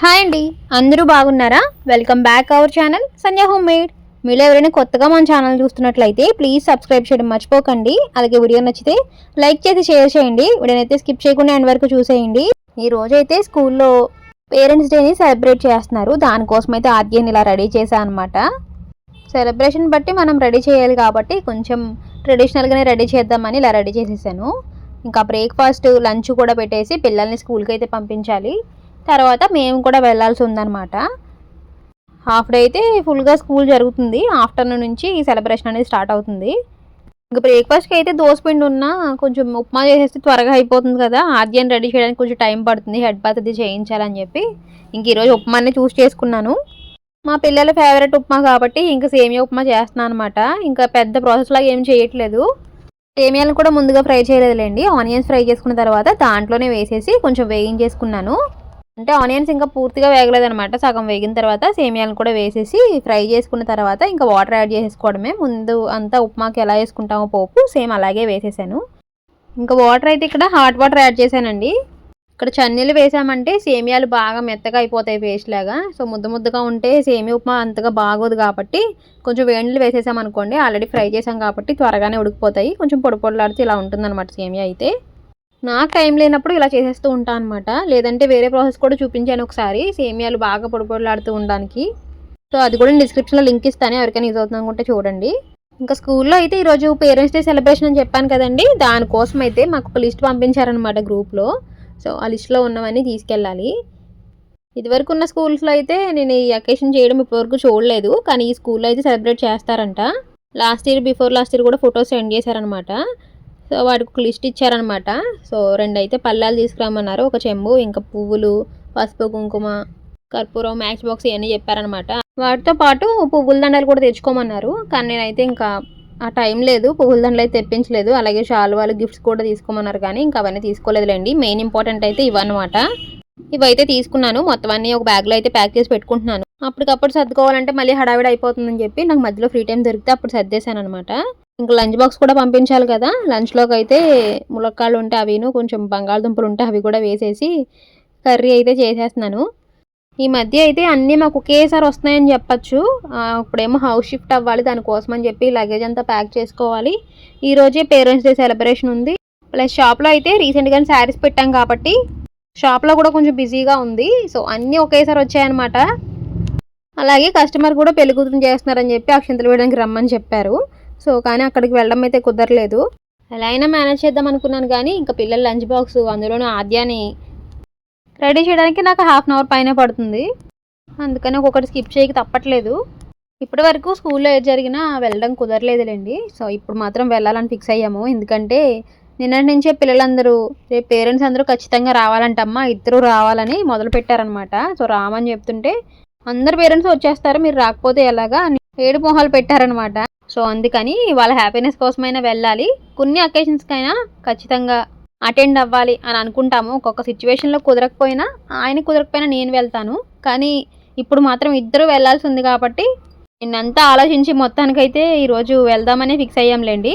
Hi అండి. అందరూ బాగున్నారా? Welcome back our channel Sanjay home made మీరు ఎవరైనా కొత్తగా మన ఛానల్ చూస్తున్నట్లయితే ప్లీజ్ సబ్స్క్రైబ్ చేయడం మర్చిపోకండి. అలాగే వీడియో నచ్చితే లైక్ చేసి షేర్ చేయండి. వీడియోనైతే స్కిప్ చేయకుండా ఎండ్ వరకు చూసేయండి. ఈ రోజైతే స్కూల్లో పేరెంట్స్ డేని సెలబ్రేట్ చేస్తున్నారు. దానికోసం అయితే ఆద్యాన్ని ఇలా రెడీ చేశాను అనమాట సెలబ్రేషన్ బట్టి మనం రెడీ చేయాలి కాబట్టి కొంచెం ట్రెడిషనల్గానే రెడీ చేద్దామని ఇలా రెడీ చేసేసాను. ఇంకా బ్రేక్ఫాస్ట్ లంచ్ కూడా పెట్టేసి పిల్లల్ని స్కూల్కి అయితే పంపించాలి. తర్వాత మేము కూడా వెళ్ళాల్సి ఉందన్నమాట. హాఫ్ డే అయితే ఫుల్గా స్కూల్ జరుగుతుంది. ఆఫ్టర్నూన్ నుంచి ఈ సెలబ్రేషన్ అనేది స్టార్ట్ అవుతుంది. ఇంకా బ్రేక్ఫాస్ట్కి అయితే దోసపిండి ఉన్నా కొంచెం ఉప్మా చేసేస్తే త్వరగా అయిపోతుంది కదా. ఆద్యాన్ని రెడీ చేయడానికి కొంచెం టైం పడుతుంది. హెడ్ బాత్ అది చేయించాలని చెప్పి ఇంక ఈరోజు ఉప్మానే చూస్ చేసుకున్నాను. మా పిల్లల ఫేవరెట్ ఉప్మా కాబట్టి ఇంకా సేమియా ఉప్మా చేస్తున్నాను అనమాట ఇంకా పెద్ద ప్రాసెస్ లాగా ఏం చేయట్లేదు. సేమియాలను కూడా ముందుగా ఫ్రై చేయలేదులేండి. ఆనియన్స్ ఫ్రై చేసుకున్న తర్వాత దాంట్లోనే వేసేసి కొంచెం వేయించేసుకున్నాను అంటే ఆనియన్స్ ఇంకా పూర్తిగా వేగలేదనమాట సగం వేగిన తర్వాత సేమియాలను కూడా వేసేసి ఫ్రై చేసుకున్న తర్వాత ఇంకా వాటర్ యాడ్ చేసేసుకోవడమే. ముందు అంతా ఉప్మాకి ఎలా వేసుకుంటామో పోపు సేమ్ అలాగే వేసేసాను. ఇంకా వాటర్ అయితే ఇక్కడ హాట్ వాటర్ యాడ్ చేశానండి. ఇక్కడ చన్నీళ్ళు వేసామంటే సేమియాలు బాగా మెత్తగా అయిపోతాయి పేస్ట్ లాగా. సో ముద్ద ముద్దగా ఉంటే సేమియా ఉప్మా అంతగా బాగోదు కాబట్టి కొంచెం వేణులు వేసేసాం అనుకోండి ఆల్రెడీ ఫ్రై చేసాం కాబట్టి త్వరగానే ఉడికిపోతాయి. కొంచెం పొడి పొడిలాడితే ఇలా ఉంటుందన్నమాట సేమియా అయితే. నాకు టైం లేనప్పుడు ఇలా చేసేస్తూ ఉంటాను అనమాట లేదంటే వేరే ప్రాసెస్ కూడా చూపించాను ఒకసారి. సేమియాలు బాగా పొడిపొడలాడుతూ ఉండడానికి. సో అది కూడా డిస్క్రిప్షన్లో లింక్ ఇస్తాను. ఎవరికైనా యూజ్ అవుతుంది అనుకుంటే చూడండి. ఇంకా స్కూల్లో అయితే ఈరోజు పేరెంట్స్ డే సెలబ్రేషన్ అని చెప్పాను కదండి. దానికోసం అయితే మాకు ఒక లిస్ట్ పంపించారనమాట గ్రూప్లో. సో ఆ లిస్ట్లో ఉన్నవన్నీ తీసుకెళ్ళాలి. ఇదివరకు ఉన్న స్కూల్స్లో అయితే నేను ఈ అకేషన్ చేయడం ఇప్పటివరకు చూడలేదు. కానీ ఈ స్కూల్లో అయితే సెలబ్రేట్ చేస్తారంట. Last year before last year కూడా ఫొటోస్ సెండ్ చేశారనమాట సో వాడికి ఒక లిస్ట్ ఇచ్చారనమాట సో రెండు అయితే పల్లాలు తీసుకురామన్నారు ఒక చెంబు ఇంకా పువ్వులు పసుపు కుంకుమ కర్పూరం మ్యాచ్ బాక్స్ ఇవన్నీ చెప్పారనమాట వాటితో పాటు పువ్వుల దండలు కూడా తెచ్చుకోమన్నారు. కానీ నేనైతే ఇంకా ఆ టైం లేదు. పువ్వుల దండలు అయితే తెప్పించలేదు. అలాగే శాలువాలు గిఫ్ట్స్ కూడా తీసుకోమన్నారు కానీ ఇంకా అవన్నీ తీసుకోలేదులేండి. మెయిన్ ఇంపార్టెంట్ అయితే ఇవన్నమాట. ఇవైతే తీసుకున్నాను. మొత్తం అన్ని ఒక బ్యాగ్లో అయితే ప్యాక్ చేసి పెట్టుకుంటున్నాను. అప్పటికప్పుడు సర్దుకోవాలంటే మళ్ళీ హడావిడి అయిపోతుందని చెప్పి నాకు మధ్యలో ఫ్రీ టైం దొరికితే అప్పుడు సర్దేశాను అనమాట ఇంకా లంచ్ బాక్స్ కూడా పంపించాలి కదా. లంచ్లోకి అయితే ములక్కాళ్ళు ఉంటే అవిను కొంచెం బంగాళదుంపలు ఉంటే అవి కూడా వేసేసి కర్రీ అయితే చేసేస్తున్నాను. ఈ మధ్య అయితే అన్నీ మాకు ఒకేసారి వస్తున్నాయని చెప్పచ్చు. ఇప్పుడేమో హౌస్ షిఫ్ట్ అవ్వాలి దానికోసం అని చెప్పి లగేజ్ అంతా ప్యాక్ చేసుకోవాలి. ఈరోజే పేరెంట్స్ డే సెలబ్రేషన్ ఉంది. ప్లస్ షాప్లో అయితే రీసెంట్గానే శారీస్ పెట్టాం కాబట్టి షాప్లో కూడా కొంచెం బిజీగా ఉంది. సో అన్నీ ఒకేసారి వచ్చాయన్నమాట. అలాగే కస్టమర్ కూడా పెళ్ళి కూతురు చేస్తున్నారని చెప్పి అక్షంతలు వేయడానికి రమ్మని చెప్పారు. సో కానీ అక్కడికి వెళ్ళడం అయితే కుదరలేదు. ఎలా అయినా మేనేజ్ చేద్దాం అనుకున్నాను కానీ ఇంకా పిల్లల లంచ్ బాక్స్ అందులోనూ ఆద్యాని రెడీ చేయడానికి నాకు హాఫ్ అన్ అవర్ పైన పడుతుంది. అందుకని ఒక్కొక్కటి స్కిప్ చేయక తప్పట్లేదు. ఇప్పటి వరకు స్కూల్లో ఏది జరిగినా వెళ్ళడం కుదరలేదులేండి. సో ఇప్పుడు మాత్రం వెళ్ళాలని ఫిక్స్ అయ్యాము. ఎందుకంటే నిన్నటి నుంచే పిల్లలందరూ రేపు పేరెంట్స్ అందరూ ఖచ్చితంగా రావాలంటమ్మా ఇద్దరు రావాలని మొదలు పెట్టారనమాట సో రామని చెప్తుంటే అందరు పేరెంట్స్ వచ్చేస్తారు మీరు రాకపోతే ఎలాగా ఏడు మొహాలు పెట్టారనమాట సో అందుకని వాళ్ళ హ్యాపీనెస్ కోసమైనా వెళ్ళాలి. కొన్ని అకేషన్స్కైనా ఖచ్చితంగా అటెండ్ అవ్వాలి అని అనుకుంటాము. ఒక్కొక్క సిచ్యువేషన్లో కుదరకపోయినా ఆయన కుదరకపోయినా నేను వెళ్తాను. కానీ ఇప్పుడు మాత్రం ఇద్దరు వెళ్ళాల్సి ఉంది కాబట్టి నిన్నంతా ఆలోచించి మొత్తానికైతే ఈరోజు వెళ్దామని ఫిక్స్ అయ్యాంలేండి.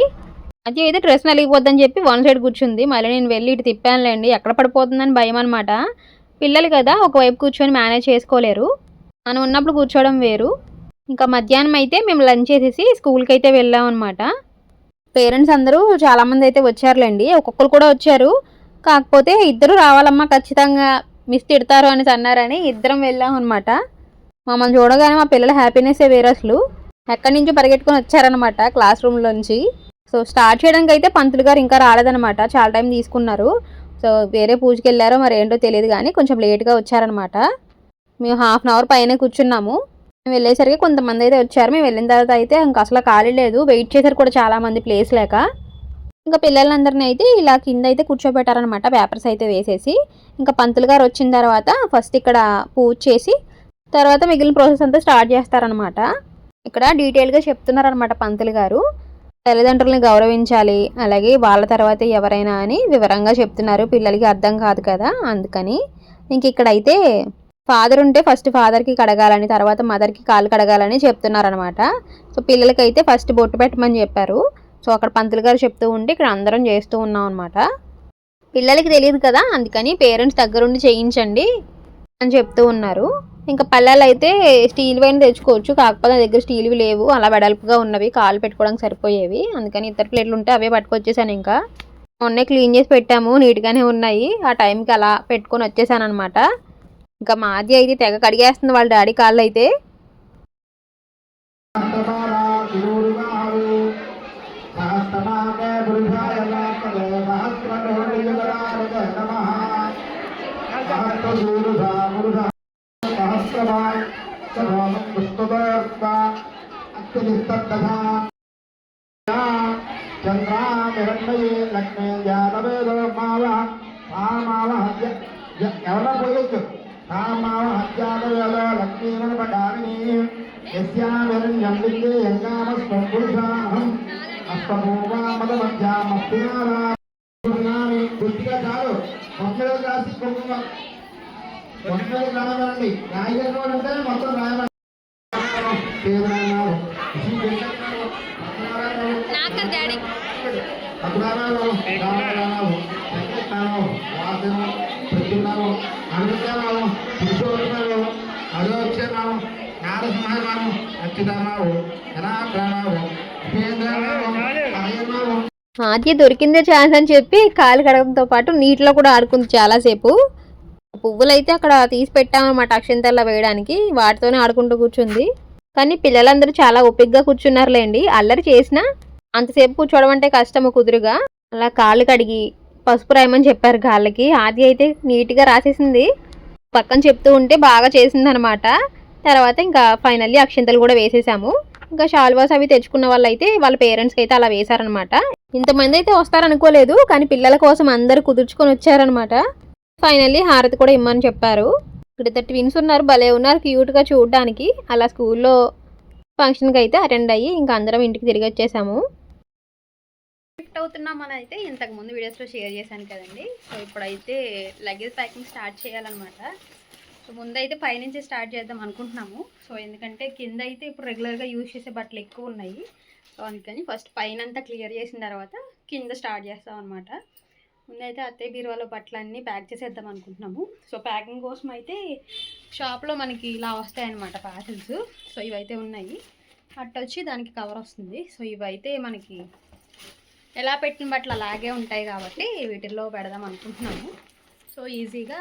అది అయితే డ్రెస్ నలిగిపోద్దని చెప్పి వన్ సైడ్ కూర్చుంది. మళ్ళీ నేను వెళ్ళి ఇటు తిప్పానులేండి. ఎక్కడ పడిపోతుందని భయం అనమాట పిల్లలు కదా ఒకవైపు కూర్చొని మేనేజ్ చేసుకోలేరు. మనం ఉన్నప్పుడు కూర్చోవడం వేరు. ఇంకా మధ్యాహ్నం అయితే మేము లంచ్ చేసేసి స్కూల్కి అయితే వెళ్ళాం అనమాట పేరెంట్స్ అందరూ చాలామంది అయితే వచ్చారులేండి. ఒక్కొక్కరు కూడా వచ్చారు. కాకపోతే ఇద్దరు రావాలమ్మా ఖచ్చితంగా మిస్ తిడతారు అని అన్నారని ఇద్దరం వెళ్ళాం అనమాట మమ్మల్ని చూడగానే మా పిల్లల హ్యాపీనెస్ వేరే అసలు. ఎక్కడి నుంచో పరిగెట్టుకొని వచ్చారనమాట క్లాస్ రూమ్లోంచి సో స్టార్ట్ చేయడానికి అయితే పంతులు గారు ఇంకా రాలేదనమాట చాలా టైం తీసుకున్నారు. సో వేరే పూజకి వెళ్ళారో మరి ఏంటో తెలియదు కానీ కొంచెం లేట్గా వచ్చారనమాట మేము హాఫ్ అన్ అవర్ పైనే కూర్చున్నాము. మేము వెళ్ళేసరికి కొంతమంది అయితే వచ్చారు. మేము వెళ్ళిన తర్వాత అయితే ఇంకా అసలు ఖాళీ లేదు. వెయిట్ చేశారు కూడా చాలా మంది ప్లేస్ లేక. ఇంకా పిల్లలందరినీ అయితే ఇలా కింద అయితే కూర్చోబెట్టారనమాట పేపర్స్ అయితే వేసేసి. ఇంకా పంతులు గారు వచ్చిన తర్వాత ఫస్ట్ ఇక్కడ పూజ చేసి తర్వాత మిగిలిన ప్రాసెస్ అంతా స్టార్ట్ చేస్తారనమాట ఇక్కడ డీటెయిల్గా చెప్తున్నారనమాట పంతులు గారు. తల్లిదండ్రులని గౌరవించాలి అలాగే వాళ్ళ తర్వాత ఎవరైనా అని వివరంగా చెప్తున్నారు. పిల్లలకి అర్థం కాదు కదా అందుకని. ఇంక ఇక్కడైతే ఫాదర్ ఉంటే ఫస్ట్ ఫాదర్కి కడగాలని తర్వాత మదర్కి కాలు కడగాలని చెప్తున్నారనమాట సో పిల్లలకైతే ఫస్ట్ బొట్టు పెట్టమని చెప్పారు. సో అక్కడ పంతులు గారు చెప్తూ ఉంటే ఇక్కడ అందరం చేస్తూ ఉన్నాం అనమాట పిల్లలకి తెలియదు కదా అందుకని పేరెంట్స్ దగ్గరుండి చేయించండి అని చెప్తూ ఉన్నారు. ఇంకా పల్లెలు అయితే స్టీల్ వైన్ తెచ్చుకోవచ్చు. కాకపోతే నా దగ్గర స్టీల్వి లేవు. అలా వెడల్పుగా ఉన్నవి కాలు పెట్టుకోవడానికి సరిపోయేవి. అందుకని ఇద్దరు ప్లేట్లు ఉంటే అవే పట్టుకొచ్చేసాను ఇంకా. మొన్నే క్లీన్ చేసి పెట్టాము నీట్గానే ఉన్నాయి. ఆ టైంకి అలా పెట్టుకొని వచ్చేసాను అనమాట ఇంకా మాది అయితే తెగ కడిగేస్తుంది వాళ్ళ డాడీ కాళ్ళు అయితే. చంద్రామిరణ్మయే లక్ష్మీ జాతవేదో మావ మావ పోయొచ్చు మావ హత్యాతవేదో లక్ష్మీమణపకామిని యస్యామిరణ్యం విద్యే యంగామస్వం పురుషాహం. అస్తపూర్వామదమధ్యామస్తినామి బుద్ధిగా చాలు. మొక్కలు రాసి కుంకుమ. మొక్కలు రాయమండి రాయగలను అంటే మొత్తం రాయమండి. డాడీ. అగ్రానాలు రామనాలు వెంకటనాలు వాసనం ప్రద్యునాలు అనుగ్రహాలు పురుషోత్తమాలు అదోక్షనాలు నారసింహాలు అచ్యుతనాలు జనాగ్రహాలు ఆద్య దొరికిందే ఛాన్స్ అని చెప్పి కాలు కడగడంతో పాటు నీటిలో కూడా ఆడుకుంది చాలాసేపు. పువ్వులు అయితే అక్కడ తీసి పెట్టామన్నమాట అక్షంతల్లో వేయడానికి. వాటితోనే ఆడుకుంటూ కూర్చుంది. కానీ పిల్లలందరూ చాలా ఓపిక్గా కూర్చున్నారులేండి. అల్లరి చేసినా అంతసేపు కూర్చోవడం అంటే కష్టము కుదురుగా. అలా కాళ్ళు కడిగి పసుపు రాయమని చెప్పారు కాళ్ళకి ఆది అయితే నీట్గా రాసేసింది. పక్కన చెప్తూ ఉంటే బాగా చేసింది అనమాట తర్వాత ఇంకా ఫైనల్లీ అక్షింతలు కూడా వేసేసాము. ఇంకా షాల్వాస్ అవి తెచ్చుకున్న వాళ్ళు అయితే వాళ్ళ పేరెంట్స్కి అయితే అలా వేశారనమాట. ఇంతమంది అయితే వస్తారనుకోలేదు కానీ పిల్లల కోసం అందరు కుదుర్చుకొని వచ్చారనమాట. ఫైనల్లీ హారతి కూడా ఇమ్మని చెప్పారు. ఇక్కడ ట్విన్స్ ఉన్నారు భలే ఉన్నారు క్యూట్గా చూడడానికి. అలా స్కూల్లో ఫంక్షన్కి అయితే అటెండ్ అయ్యి ఇంకా అందరం ఇంటికి తిరిగి వచ్చేసాము. షిఫ్ట్ అవుతున్నామని అయితే ఇంతకు ముందు వీడియోస్లో షేర్ చేశాను కదండి. సో ఇప్పుడైతే లగేజ్ ప్యాకింగ్ స్టార్ట్ చేయాలన్నమాట. సో ముందైతే పైనుంచి స్టార్ట్ చేద్దాం అనుకుంటున్నాము. సో ఎందుకంటే కింద అయితే ఇప్పుడు రెగ్యులర్గా యూజ్ చేసే బట్టలు ఎక్కువ ఉన్నాయి. సో అందుకని ఫస్ట్ పైన అంతా క్లియర్ చేసిన తర్వాత కింద స్టార్ట్ చేస్తాం అనమాట ముందైతే అత్తయ్య బీరువాలో బట్టలన్నీ ప్యాక్ చేసేద్దాం అనుకుంటున్నాము. సో ప్యాకింగ్ కోసం అయితే షాప్లో మనకి ఇలా వస్తాయన్నమాట పార్సల్స్ సో ఇవైతే ఉన్నాయి. అట్ట వచ్చి దానికి కవర్ వస్తుంది. సో ఇవైతే మనకి ఎలా పెట్టిన బట్టలు అలాగే ఉంటాయి కాబట్టి వీటిల్లో పెడదాం అనుకుంటున్నాము. సో ఈజీగా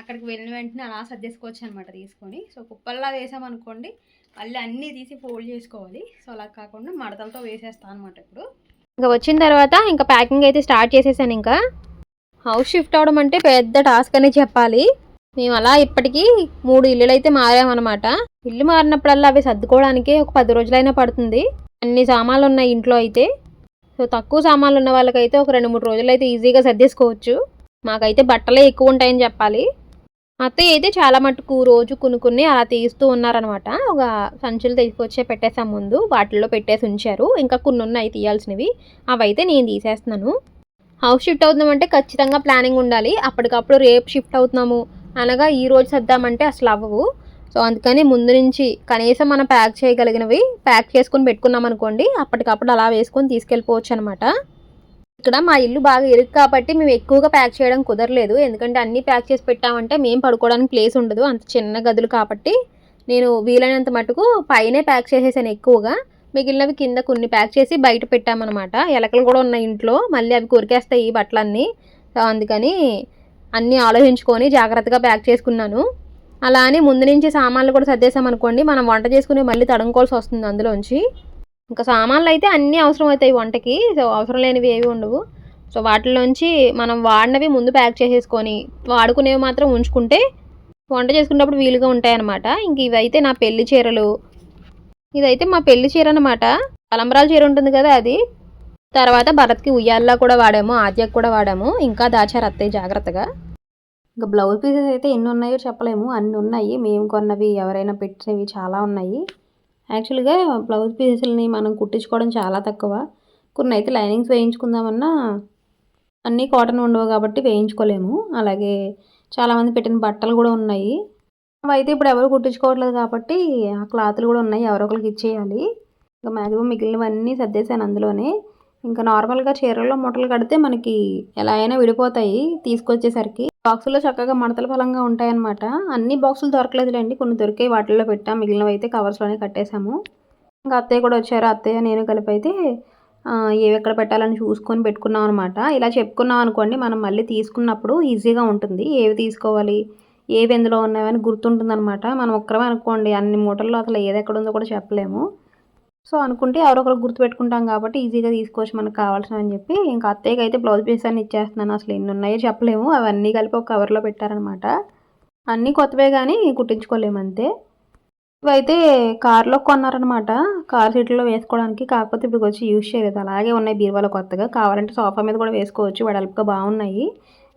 అక్కడికి వెళ్ళిన వెంటనే అలా సర్దేసుకోవచ్చు అనమాట తీసుకొని. సో కుప్పల్లా వేసామనుకోండి మళ్ళీ అన్నీ తీసి ఫోల్డ్ చేసుకోవాలి. సో అలా కాకుండా మడతలతో వేసేస్తాను అనమాట ఇప్పుడు. ఇంకా వచ్చిన తర్వాత ఇంకా ప్యాకింగ్ అయితే స్టార్ట్ చేసేసాను ఇంకా. హౌస్ షిఫ్ట్ అవడం అంటే పెద్ద టాస్క్ అనే చెప్పాలి. మేము అలా ఇప్పటికీ మూడు ఇల్లులు అయితే మారామన్నమాట. ఇల్లు మారినప్పుడల్లా అవి సర్దుకోవడానికే ఒక పది రోజులైనా పడుతుంది. అన్ని సామాన్లు ఉన్నాయి ఇంట్లో అయితే. సో తక్కువ సామాన్లు ఉన్న వాళ్ళకైతే ఒక రెండు మూడు రోజులు అయితే ఈజీగా సర్దేసుకోవచ్చు. మాకైతే బట్టలే ఎక్కువ ఉంటాయని చెప్పాలి. అత్తయ్య అయితే చాలా మటుకు రోజు కొనుక్కుని అలా తీస్తూ ఉన్నారనమాట. ఒక సంచులు తీసుకొచ్చే పెట్టేసాం ముందు వాటిల్లో పెట్టేసి ఉంచారు. ఇంకా కొన్ని ఉన్నాయి తీయాల్సినవి. అవి అయితే నేను తీసేస్తున్నాను. హౌస్ షిఫ్ట్ అవుతున్నామంటే ఖచ్చితంగా ప్లానింగ్ ఉండాలి. అప్పటికప్పుడు రేపు షిఫ్ట్ అవుతున్నాము. అనగా ఈ రోజు సర్దామంటే అసలు అవ్వవు. సో అందుకని ముందు నుంచి కనీసం మనం ప్యాక్ చేయగలిగినవి ప్యాక్ చేసుకొని పెట్టుకున్నాం అనుకోండి అప్పటికప్పుడు అలా వేసుకొని తీసుకెళ్ళిపోవచ్చు అనమాట ఇక్కడ మా ఇల్లు బాగా ఇరుకు కాబట్టి మేము ఎక్కువగా ప్యాక్ చేయడం కుదరలేదు. ఎందుకంటే అన్నీ ప్యాక్ చేసి పెట్టామంటే మేము పడుకోవడానికి ప్లేస్ ఉండదు. అంత చిన్న గదులు కాబట్టి నేను వీలైనంత మటుకు పైనే ప్యాక్ చేసేసాను ఎక్కువగా. మిగిలినవి కింద కొన్ని ప్యాక్ చేసి బయట పెట్టామన్నమాట ఎలకలు కూడా ఉన్నాయి ఇంట్లో. మళ్ళీ అవి కొరికేస్తాయి ఈ బట్టలన్నీ. సో అందుకని అన్నీ ఆలోచించుకొని జాగ్రత్తగా ప్యాక్ చేసుకున్నాను. అలా అని ముందు నుంచి సామాన్లు కూడా సర్దేశామనుకోండి మనం వంట చేసుకుని మళ్ళీ తడుముకోవాల్సి వస్తుంది అందులోంచి. ఇంకా సామాన్లు అయితే అన్నీ అవసరం అవుతాయి వంటకి సో అవసరం లేనివి ఏవి ఉండవు. సో వాటిలోంచి మనం వాడినవి ముందు ప్యాక్ చేసేసుకొని వాడుకునేవి మాత్రం ఉంచుకుంటే వంట చేసుకున్నప్పుడు వీలుగా ఉంటాయన్నమాట. ఇంక ఇవైతే నా పెళ్ళి చీరలు. ఇదైతే మా పెళ్ళి చీర అనమాట తలంబరాల చీర ఉంటుంది కదా అది. తర్వాత భరత్కి ఉయ్యాల్లో కూడా వాడాము ఆద్యకు కూడా వాడాము. ఇంకా దాచారు అత్తయ్య జాగ్రత్తగా. ఇంకా బ్లౌజ్ పీసెస్ అయితే ఎన్ని ఉన్నాయో చెప్పలేము. అన్ని ఉన్నాయి. మేము కొన్నవి ఎవరైనా పెట్టినవి చాలా ఉన్నాయి. యాక్చువల్గా బ్లౌజ్ పీసెస్ని మనం కుట్టించుకోవడం చాలా తక్కువ. కొన్ని అయితే లైనింగ్స్ వేయించుకుందామన్నా అన్నీ కాటన్ ఉండవు కాబట్టి వేయించుకోలేము. అలాగే చాలామంది పెట్టిన బట్టలు కూడా ఉన్నాయి. అయితే ఇప్పుడు ఎవరు కుట్టించుకోవట్లేదు కాబట్టి ఆ క్లాత్లు కూడా ఉన్నాయి. ఎవరో ఒకరికి ఇచ్చేయాలి. ఇంకా మ్యాక్సిమం మిగిలినవన్నీ సర్దేశాను అందులోనే. ఇంకా నార్మల్గా చీరల్లో మూటలు కడితే మనకి ఎలా అయినా విడిపోతాయి తీసుకొచ్చేసరికి. బాక్సుల్లో చక్కగా మడతల ఫలంగా ఉంటాయన్నమాట. అన్ని బాక్సులు దొరకలేదులేండి. కొన్ని దొరికాయి వాటిల్లో పెట్టాం. మిగిలినవి అయితే కవర్స్లోనే కట్టేశాము. ఇంకా అత్తయ్య కూడా వచ్చారు. అత్తయ్య నేను కలిపి అయితే ఏవి ఎక్కడ పెట్టాలని చూసుకొని పెట్టుకున్నాం అనమాట ఇలా చెప్పుకున్నాం అనుకోండి మనం మళ్ళీ తీసుకున్నప్పుడు ఈజీగా ఉంటుంది. ఏవి తీసుకోవాలి? ఏవి ఎందులో ఉన్నాయని గుర్తుంటుంది అనమాట మనం ఒక్కరమే అనుకోండి అన్ని మూటల్లో అసలు ఏది ఎక్కడ ఉందో కూడా చెప్పలేము. సో అనుకుంటే ఎవరో ఒకరు గుర్తుపెట్టుకుంటాం కాబట్టి ఈజీగా తీసుకోవచ్చు మనకు అని చెప్పి. ఇంకా అత్తయ్యకి అయితే బ్లౌజ్ పీస్ అని ఇచ్చేస్తున్నాను. అసలు ఎన్ని ఉన్నాయో చెప్పలేము. అవన్నీ కలిపి ఒక కవర్లో పెట్టారనమాట అన్నీ కొత్తవే కానీ కుట్టించుకోలేము అంతే. ఇవైతే కారులో కొన్నారనమాట కార్ సీట్లో వేసుకోవడానికి కాకపోతే ఇప్పుడు వచ్చి యూజ్ చేయలేదు. అలాగే ఉన్నాయి బీరువాలో కొత్తగా. కావాలంటే సోఫా మీద కూడా వేసుకోవచ్చు. వెడల్పుగా బాగున్నాయి.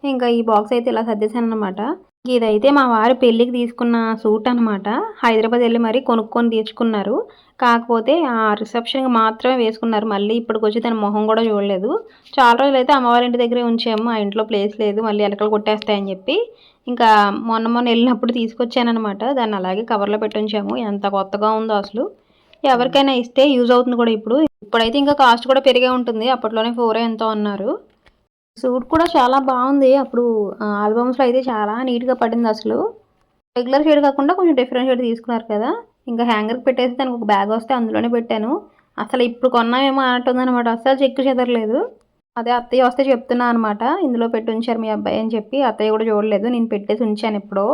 ఇంకా ఈ బాక్స్ అయితే ఇలా సర్దేశాను అనమాట ఇదైతే మా వారు పెళ్ళికి తీసుకున్న సూట్ అనమాట హైదరాబాద్ వెళ్ళి మరీ కొనుక్కొని తీర్చుకున్నారు. కాకపోతే ఆ రిసెప్షన్కి మాత్రమే వేసుకున్నారు. మళ్ళీ ఇప్పటికి వచ్చి తన మొహం కూడా చూడలేదు. చాలా రోజులు అయితే అమ్మవారి ఇంటి దగ్గరే ఉంచాము ఆ ఇంట్లో ప్లేస్ లేదు మళ్ళీ ఎలకలు కొట్టేస్తాయని చెప్పి ఇంకా మొన్న మొన్న వెళ్ళినప్పుడు తీసుకొచ్చానమాట దాన్ని అలాగే కవర్లో పెట్టి ఉంచాము ఎంత కొత్తగా ఉందో అసలు. ఎవరికైనా ఇస్తే యూజ్ అవుతుంది కూడా ఇప్పుడు. ఇప్పుడైతే ఇంకా కాస్ట్ కూడా పెరిగే ఉంటుంది. అప్పట్లోనే ఫోర్ ఎంతో అన్నారు. సూట్ కూడా చాలా బాగుంది. అప్పుడు ఆల్బమ్స్లో అయితే చాలా నీట్గా పడింది అసలు. రెగ్యులర్ షేడ్ కాకుండా కొంచెం డిఫరెంట్ షేడ్ తీసుకున్నారు కదా. ఇంకా హ్యాంగర్కి పెట్టేసి దానికి ఒక బ్యాగ్ వస్తే అందులోనే పెట్టాను. అసలు ఇప్పుడు కొన్నామేమో అంటుందన్నమాట అసలు చెక్కు చెదరలేదు. అదే అత్తయ్య వస్తే చెప్తున్నా అనమాట ఇందులో పెట్టి ఉంచారు మీ అబ్బాయి అని చెప్పి. అత్తయ్య కూడా చూడలేదు. నేను పెట్టేసి ఉంచాను ఎప్పుడో.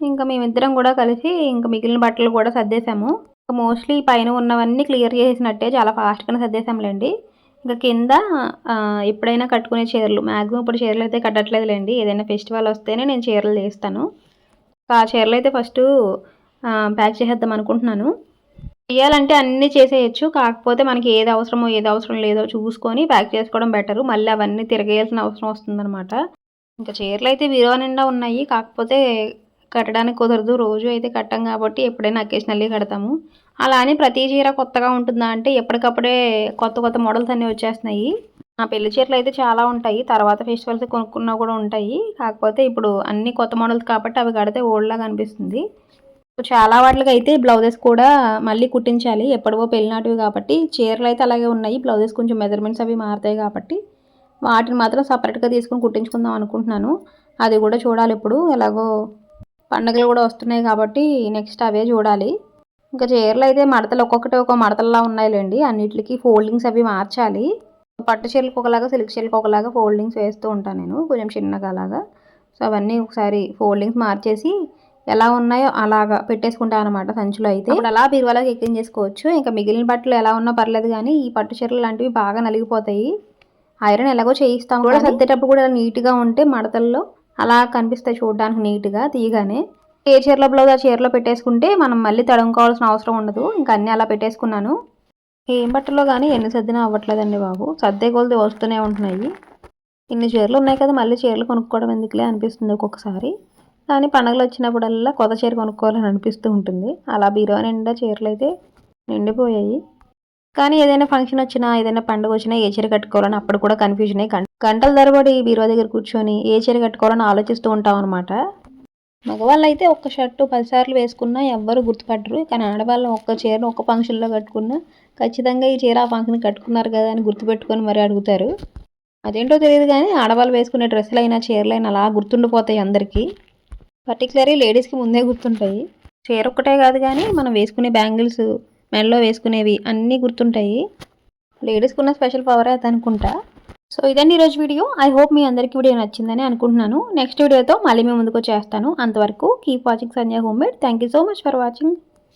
ఇంకా మేమిద్దరం కూడా కలిసి ఇంకా మిగిలిన బట్టలు కూడా సర్దేశాము. మోస్ట్లీ పైన ఉన్నవన్నీ క్లియర్ చేసినట్టే చాలా ఫాస్ట్గానే సర్దేశాంలేండి. ఇంకా కింద ఎప్పుడైనా కట్టుకునే చీరలు మ్యాక్సిమం ఇప్పుడు చీరలు అయితే కట్టట్లేదులేండి. ఏదైనా ఫెస్టివల్ వస్తేనే నేను చీరలు తీస్తాను. ఆ చీరలు అయితే ఫస్ట్ ప్యాక్ చేసేద్దాం అనుకుంటున్నాను. చేయాలంటే అన్నీ చేసేయచ్చు. కాకపోతే మనకి ఏది అవసరమో ఏది అవసరం లేదో చూసుకొని ప్యాక్ చేసుకోవడం బెటరు. మళ్ళీ అవన్నీ తిరగేయాల్సిన అవసరం వస్తుందన్నమాట. ఇంకా చీరలు అయితే విలువ నిండా ఉన్నాయి. కాకపోతే కట్టడానికి కుదరదు. రోజు అయితే కట్టం కాబట్టి ఎప్పుడైనా అకేషనల్లీ కడతాము. అలా అని ప్రతి చీర కొత్తగా ఉంటుందా అంటే ఎప్పటికప్పుడే కొత్త కొత్త మోడల్స్ అన్నీ వచ్చేస్తున్నాయి. ఆ పెళ్ళి చీరలు అయితే చాలా ఉంటాయి. తర్వాత ఫెస్టివల్స్ కొనుక్కున్నా కూడా ఉంటాయి. కాకపోతే ఇప్పుడు అన్ని కొత్త మోడల్స్ కాబట్టి అవి కడితే ఓల్డ్లాగా అనిపిస్తుంది. చాలా వాటికి అయితే బ్లౌజెస్ కూడా మళ్ళీ కుట్టించాలి. ఎప్పటివో పెళ్ళినాటివి కాబట్టి చీరలు అయితే అలాగే ఉన్నాయి. బ్లౌజెస్ కొంచెం మెజర్మెంట్స్ అవి మారుతాయి కాబట్టి వాటిని మాత్రం సపరేట్గా తీసుకొని కుట్టించుకుందాం అనుకుంటున్నాను. అది కూడా చూడాలి ఇప్పుడు. ఎలాగో పండుగలు కూడా వస్తున్నాయి కాబట్టి నెక్స్ట్ అవే చూడాలి. ఇంకా చీరలు అయితే మడతలు ఒక్కొక్కటి ఒక మడతల్లా ఉన్నాయిలేండి. అన్నిటికి ఫోల్డింగ్స్ అవి మార్చాలి. పట్టు చీరలకు ఒకలాగా సిల్క్ చీరలకు ఒకలాగా ఫోల్డింగ్స్ వేస్తూ ఉంటాను నేను కొంచెం చిన్నగా అలాగా. సో అవన్నీ ఒకసారి ఫోల్డింగ్స్ మార్చేసి ఎలా ఉన్నాయో అలాగా పెట్టేసుకుంటాను అనమాట సంచిలో అయితే. ఇప్పుడు అలా బీరువాలోకి ఎక్కించేసుకోవచ్చు. ఇంకా మిగిలిన బట్టలు ఎలా ఉన్నా పర్లేదు కానీ ఈ పట్టు చీరలు లాంటివి బాగా నలిగిపోతాయి. ఐరన్ ఎలాగో చేయిస్తాం కూడా సర్దేటప్పుడు కూడా నీట్గా ఉంటే మడతల్లో అలా కనిపిస్తాయి చూడడానికి నీట్గా తీయగానే. ఏ చీరలో బ్లౌజ్ ఆ చీరలో పెట్టేసుకుంటే మనం మళ్ళీ తడుముకోవాల్సిన అవసరం ఉండదు. ఇంకా అన్నీ అలా పెట్టేసుకున్నాను. ఏం బట్టలో కానీ ఎన్ని సర్దినా అవ్వట్లేదండి బాబు. సర్దే కొలిది వస్తూనే ఉంటున్నాయి. ఇన్ని చీరలు ఉన్నాయి కదా మళ్ళీ చీరలు కొనుక్కోవడం ఎందుకులే అనిపిస్తుంది ఒక్కొక్కసారి. కానీ పండగలు వచ్చినప్పుడల్లా కొత్త చీర కొనుక్కోవాలని అనిపిస్తూ ఉంటుంది. అలా బీరువా నిండా చీరలు అయితే నిండిపోయాయి. కానీ ఏదైనా ఫంక్షన్ వచ్చినా ఏదైనా పండుగ వచ్చినా ఏ చీర కట్టుకోవాలని అప్పుడు కూడా కన్ఫ్యూజన్ అయ్యి గంటల తరబడి బీరువా దగ్గర కూర్చొని ఏ చీర కట్టుకోవాలని ఆలోచిస్తూ ఉంటాం అనమాట మగవాళ్ళు అయితే ఒక్క షర్టు పదిసార్లు వేసుకున్నా ఎవ్వరు గుర్తుపట్టరు. కానీ ఆడవాళ్ళు ఒక్క చీరను ఒక్క ఫంక్షన్లో కట్టుకున్నా ఖచ్చితంగా ఈ చీర ఆ ఫంక్షన్ కట్టుకున్నారు కదా అని గుర్తుపెట్టుకొని మరీ అడుగుతారు. అదేంటో తెలియదు కానీ ఆడవాళ్ళు వేసుకునే డ్రెస్సులు అయినా చీరలు అయినా అలా గుర్తుండిపోతాయి అందరికీ. పర్టికులర్లీ లేడీస్కి ముందే గుర్తుంటాయి. చీర ఒక్కటే కాదు కానీ మనం వేసుకునే బ్యాంగిల్స్ మెడలో వేసుకునేవి అన్నీ గుర్తుంటాయి. లేడీస్కి ఉన్న స్పెషల్ పవర్ అది అనుకుంటా సో ఇదండి ఈరోజు వీడియో. ఐ హోప్ మీ అందరికీ వీడియో నచ్చిందని అనుకుంటున్నాను. నెక్స్ట్ వీడియోతో మళ్ళీ మేము ముందుకు చేస్తాను అంతవరకు keep watching Sanjay home made thank you so much for watching